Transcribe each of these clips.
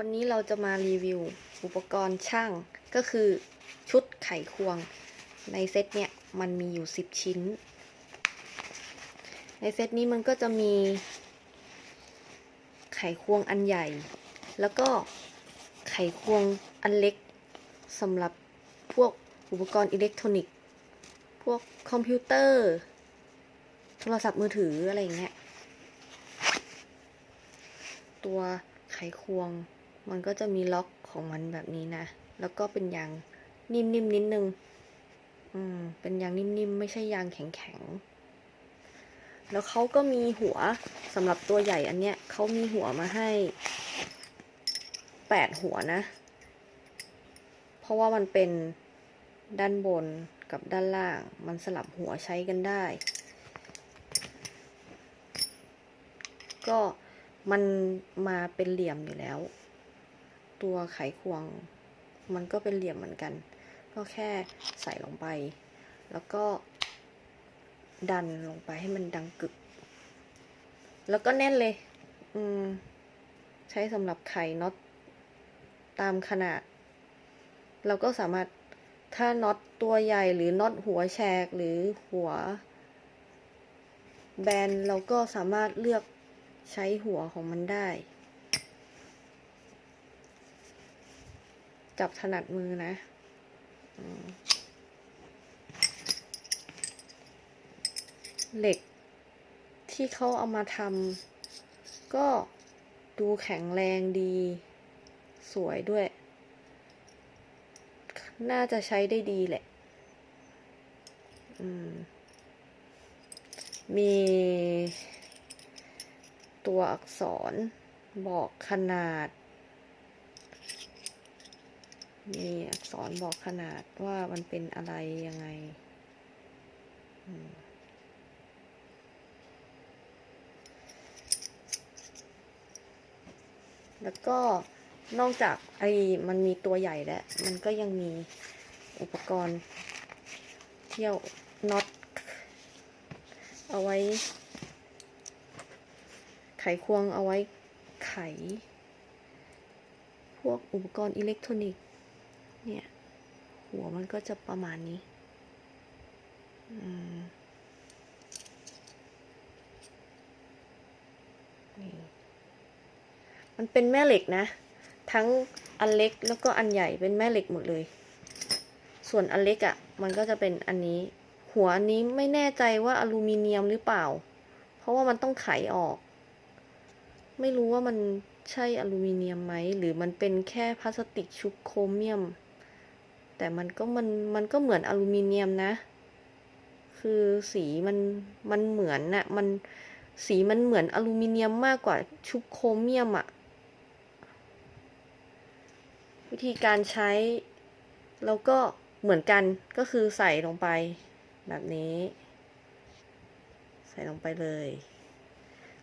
วันนี้เราจะมารีวิวอุปกรณ์ช่างก็คือชุดไขควง ในเซตเนี่ยมันมีอยู่ 10 ชิ้น ในเซตนี้มันก็จะมี ไขควงอันใหญ่ แล้วก็ไขควงอันเล็กสำหรับพวกอุปกรณ์อิเล็กทรอนิกส์ พวกคอมพิวเตอร์ โทรศัพท์มือถืออะไรอย่างเงี้ย ตัวไขควง มันก็จะมีล็อกของมันแบบนี้นะ แล้วก็เป็นยางนิ่มๆนิดนึง อืม เป็นยางนิ่มๆ ไม่ใช่ยางแข็งๆ แล้วเขาก็มีหัวสำหรับตัวใหญ่อันเนี้ยเขามีหัวมาให้แปดหัวนะ เพราะว่ามันเป็นด้านบนกับด้านล่าง มันสลับหัวใช้กันได้ ก็มันมาเป็นเหลี่ยมอยู่แล้ว ตัวไขควง มันก็เป็นเหลี่ยมเหมือนกัน ก็แค่ใส่ลงไป แล้วก็ ดันลงไปให้มันดังกึก แล้วก็แน่นเลย อืม ใช้สำหรับไขน็อตตามขนาด เราก็สามารถถ้าน็อตตัวใหญ่หรือน็อตหัวแฉกหรือหัว แบนเราก็สามารถเลือกใช้หัวของมันได้ จับถนัดมือนะเหล็กที่เขาเอามาทำก็ดูแข็งแรงดี สวยด้วย น่าจะใช้ได้ดีแหละมมีตัวอักษรบอกขนาด มีอักษรบอกขนาดว่ามันเป็นอะไรยังไง แล้วก็นอกจากไอ้มันมีตัวใหญ่แล้ว มันก็ยังมีอุปกรณ์เที่ยวน็อตเอาไว้ ไขควงเอาไว้ไข พวกอุปกรณ์อิเล็กทรอนิกส์ เนี่ย หัวมันก็จะประมาณนี้ อืมนี่มันเป็นแม่เหล็กนะ ทั้งอันเล็กแล้วก็อันใหญ่เป็นแม่เหล็กหมดเลย ส่วนอันเล็กอะ่ะ มันก็จะเป็นอันนี้ หัวอันนี้ไม่แน่ใจว่าอลูมิเนียมหรือเปล่า เพราะว่ามันต้องไขออก ไม่รู้ว่ามันใช่อลูมิเนียมไหม หรือมันเป็นแค่พลาสติกชุบโครเมียม แต่มันก็มันมันก็เหมือนอลูมิเนียมนะ คือสีมันมันเหมือนน่ะมันสีมันเหมือนอลูมิเนียมมากกว่าชุบโครเมียมอะวิธีการใช้เราก็เหมือนกันก็คือใส่ลงไป แบบนี้ ใส่ลงไปเลย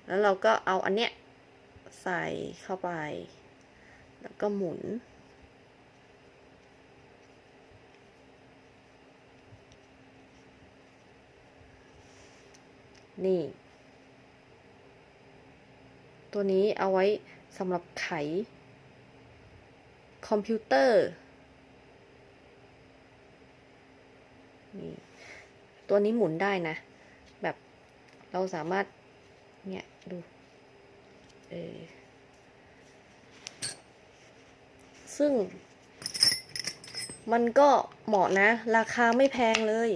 แล้วเราก็เอาอันเนี้ยใส่เข้าไป แล้วก็หมุน นี่ ตัวนี้เอาไว้สำหรับไข คอมพิวเตอร์ นี่ ตัวนี้หมุนได้นะ แบบเราสามารถ เนี่ย ดู เออซึ่งมันก็เหมาะนะ ราคาไม่แพงเลย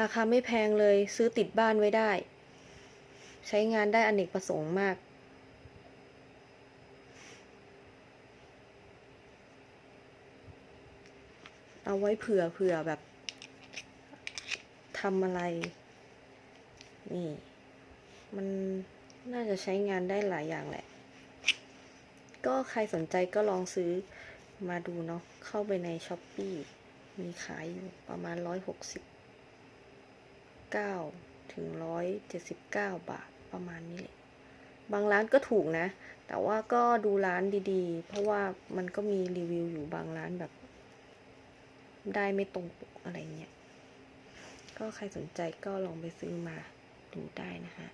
ราคาไม่แพงเลยซื้อติดบ้านไว้ได้ ใช้งานได้อเนกประสงค์มาก เอาไว้เผื่อเผื่อแบบทำอะไร นี่ มันน่าจะใช้งานได้หลายอย่างแหละ ก็ใครสนใจก็ลองซื้อมาดูเนาะ เข้าไปในช้อปปีมีขายอยู่ประมาณร้อยหกสิบ เก้าถึงร้อยเจ็ดสิบเก้าบาทประมาณนี้แหละ บางร้านก็ถูกนะ แต่ว่าก็ดูร้านดีๆ เพราะว่ามันก็มีรีวิวอยู่บางร้านแบบ ได้ไม่ตรงปกอะไรเงี้ย ก็ใครสนใจก็ลองไปซื้อมาดูได้นะคะ